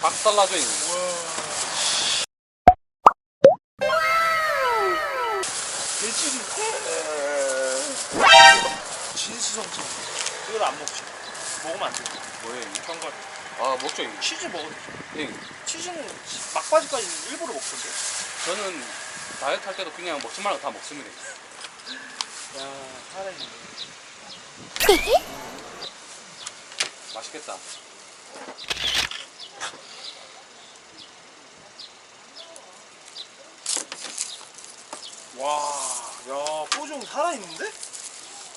박살나죠 형님. 돼지기. 진수성찬. 이건 안 먹지. 먹으면 안 돼. 뭐예요? 견과류. 아 먹죠 형님. 치즈 먹어. 형님 치즈는 막바지까지 일부러 먹던데. 저는 다이어트 할 때도 그냥 먹지 말고 다 먹습니다. 야, 살아있네. 맛있겠다. 와, 야, 뽀종 살아있는데?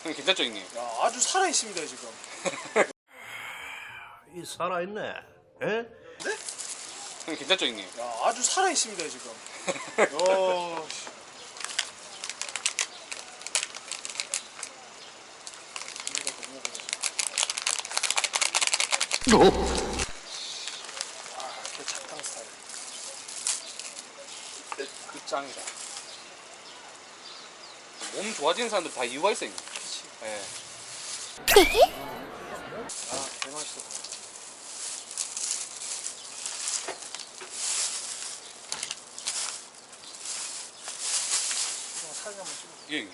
형님 괜찮죠 형님? 야, 아주 살아있습니다, 지금. 이 살아있네. 에? 네? 형님 괜찮죠 형님? 야, 아주 살아있습니다, 지금. 야, 씨. 아, 개 작당 스타일. 끝장이다. 몸 좋아지는 사람들 다 이유가 있어요. 예. 아, 개맛있어. 사진 한번 찍어. 예형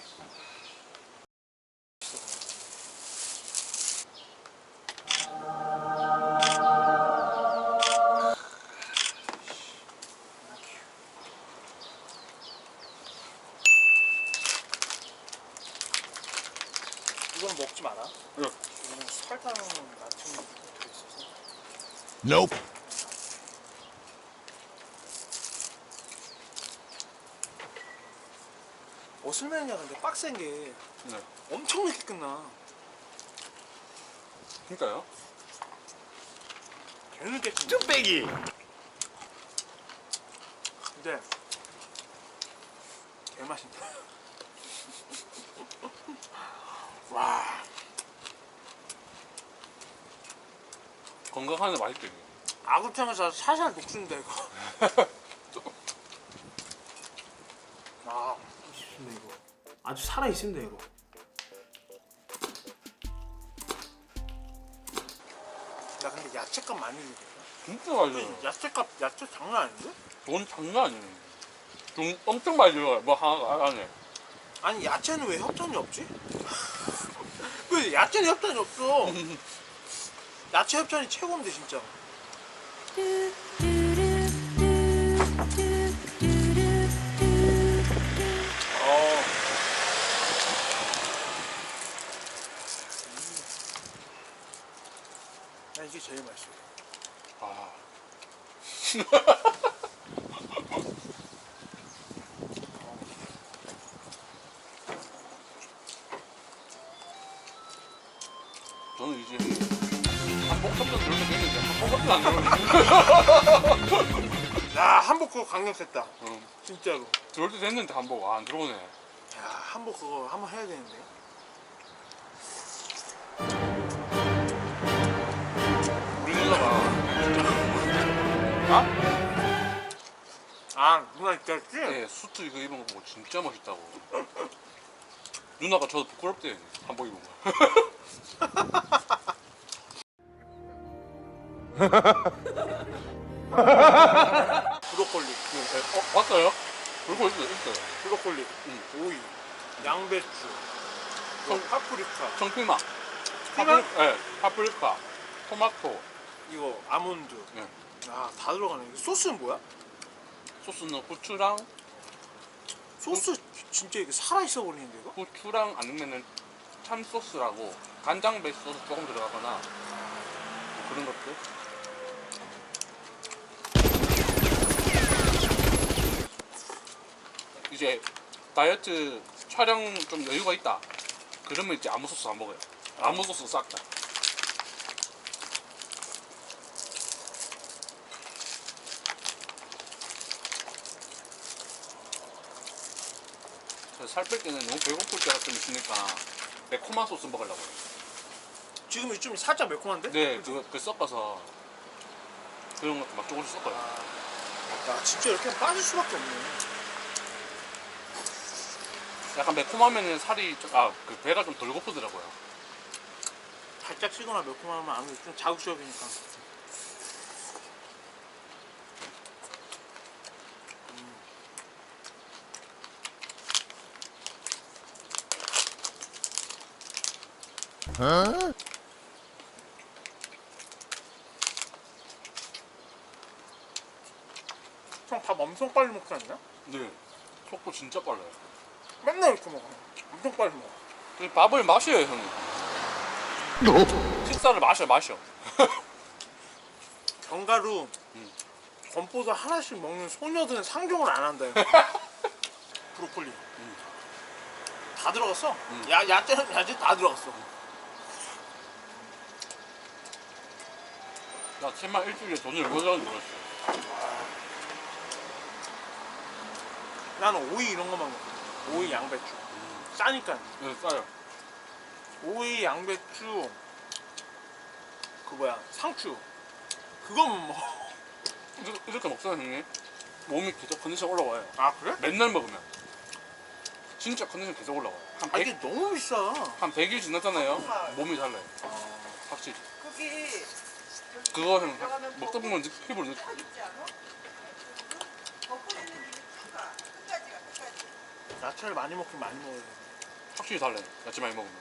먹지 마라. 네. 이거는 설탕 나트륨 들어있어서. Nope. 어슬맨이야 근데 빡센 게 네. 엄청 늦게 끝나. 그러니까요. 개 늦게 끝나. 뚝배기. 근데 개 맛있다. 건강한데 맛있죠 형님. 아구탕에서 살살 녹습니다 이거. 아, 맛있네 이거. 아주 살아 있습니다 이거. 야 근데 야채값 많이 들겠다. 진짜 맛있어요. 야채값 야채 장난 아닌데? 돈 장난 아니에요. 돈 엄청 많이 들어가요. 뭐 하나 안에. 아니 야채는 왜 협찬이 없지? 왜 야채는 협찬이 없어? 야채 협찬이 최고인데 진짜. 어. 한복 점점 들어오게 됐는데 한복밖에 안 들어오네. 야 한복 그거 강력했다. 응. 진짜로. 들어올 때 됐는데 한복 아, 안 들어오네. 야 한복 그거 한번 해야 되는데. 우리 누나가 아? 아 누나 있겠지? 네, 수트 이거 입은 거 보고 진짜 멋있다고. 누나가 저도 부끄럽대 한복 입은 거. 브로콜리, 어, 봤어요? 그리고 있어요, 있어요. 브로콜리, 응. 오이, 양배추, 뭐 파프리카, 청피망. 피망? 파프리, 네, 파프리카, 토마토. 이거 아몬드. 네. 야다 들어가네. 이거 소스는 뭐야? 소스는 후추랑 소스 진짜 이게 살아 있어 버리는데 이거? 후추랑 아니면은 참 소스라고 간장 베이스 소스 조금 들어가거나 뭐 그런 것들. 이제 다이어트 촬영 좀 여유가 있다. 그러면 이제 아무 소스 안 먹어요. 아무 소스 싹 다. 살 뺄 때는 너무 배고플 때가 좀 있으니까 매콤한 소스 먹으려고 해요. 지금 좀 살짝 매콤한데? 네, 그, 그 섞어서 그런 것도 막 조금씩 섞어요. 야 진짜 이렇게 빠질 수밖에 없네. 약간 매콤하면 살이 아그 배가 좀 덜 고프더라고요. 살짝 시거나 매콤하면 아무래도 좀 자극적이니까. 형밥 엄청 빨리 먹지 않냐? 네. 속도 진짜 빨라요. 맨날 이렇게 먹어. 엄청 빨리 먹어. 이 밥을 마셔요 형님. 식사를 마셔 마셔. 견과류 음. 건포도 하나씩 먹는 소녀들은 상종을 안 한다. 브로콜리. 다 들어갔어. 야 야채는 야채 다 들어갔어. 나 채만 일주일에 돈을 몇 원을 벌었어. 나는 오이 이런 것만 먹어. 오이 양배추. 싸니까. 네, 싸요. 오이 양배추. 그 뭐야 상추. 그것만 먹어. 이렇게, 이렇게 먹잖아 형님. 몸이 계속 컨디션 올라와요. 아 그래? 맨날 먹으면. 진짜 컨디션 계속 올라와요. 한 아 100, 이게 너무 비싸. 한 100일 지났잖아요. 몸이 달라요. 확실히. 거기 그거 형 먹다 보면 느- 피부를 느껴. 덮고 있는 게 크다. 끝까지가 끝까지. 야채를 많이 먹긴 많이 먹어야 돼. 확실히 달라요. 야채 많이 먹으면.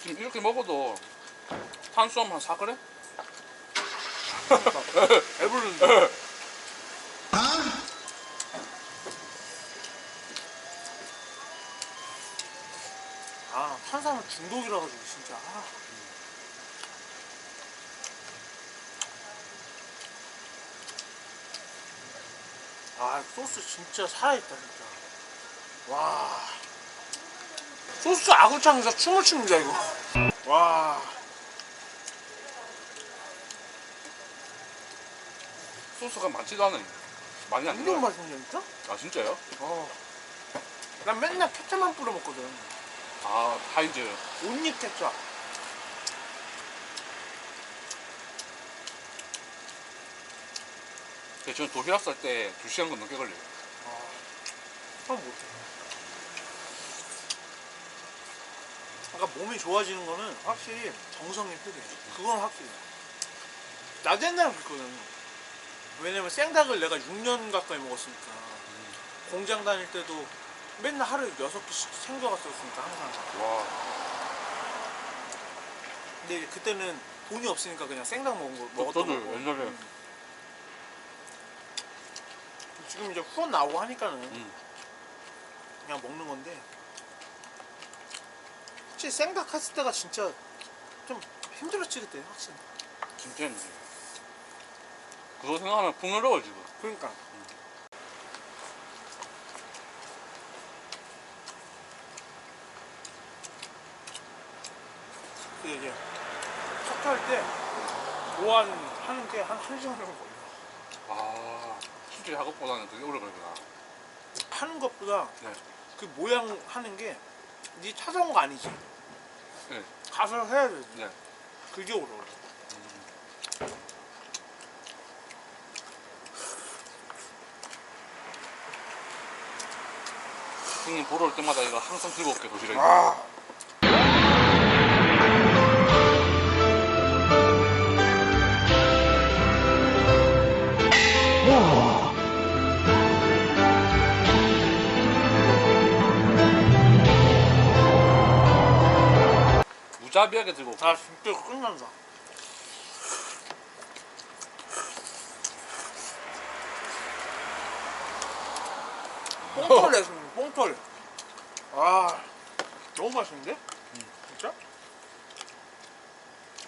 지금 이렇게 먹어도 탄수화물 한 4g? 배부른데. 아 탄수화물 중독이라 가지고 진짜. 아. 아 소스 진짜 살아있다 진짜. 와. 소스 아구창에서 춤을 춥니다 이거. 와. 소스가 많지도 않아요. 많이 안 들어요. 맛있네 진짜. 아 진짜요? 어. 난 맨날 케첩만 뿌려 먹거든. 아 하인즈. 온잎 케첩. 근데 저는 도시락 쌀때 2시간 건 넘게 걸려요. 처음 못해. 그러니까 몸이 좋아지는 거는 확실히 정성이 필요해. 그건 확실해. 나도 옛날에 그랬거든. 왜냐면 생닭을 내가 6년 가까이 먹었으니까. 공장 다닐 때도 맨날 하루에 6개씩 챙겨갔었으니까 항상. 와. 근데 그때는 돈이 없으니까 그냥 생닭 먹은 거 저- 먹었던 저도 거고. 옛날에. 음. 지금 이제 후원 나오고 하니까는 음. 그냥 먹는 건데. 확실히 생닭 했을 때가 진짜 좀 힘들었지 그때 확실히. 진짜 힘들어요. 그거 생각하면 풍요로워 지금. 그러니까. 그 이제 석할 때 보완 하는 게 한 1시간 정도 걸려 아 실제 작업보다는 되게 오래 걸리구나. 하는 것보다 네. 그 모양 하는 게 네 찾아온 거 아니지 네. 가서 해야 되지 네. 그게 어려워 형님 보러 올 때마다 이거 항상 들고 올게 도시락에. 아 무자비하게 들고. 아 진짜 끝난다. 뽕털 내주는 뽕털. 아 너무 맛있는데? 진짜?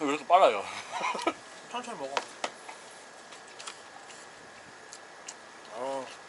왜 이렇게 빨라요? 천천히 먹어. 어.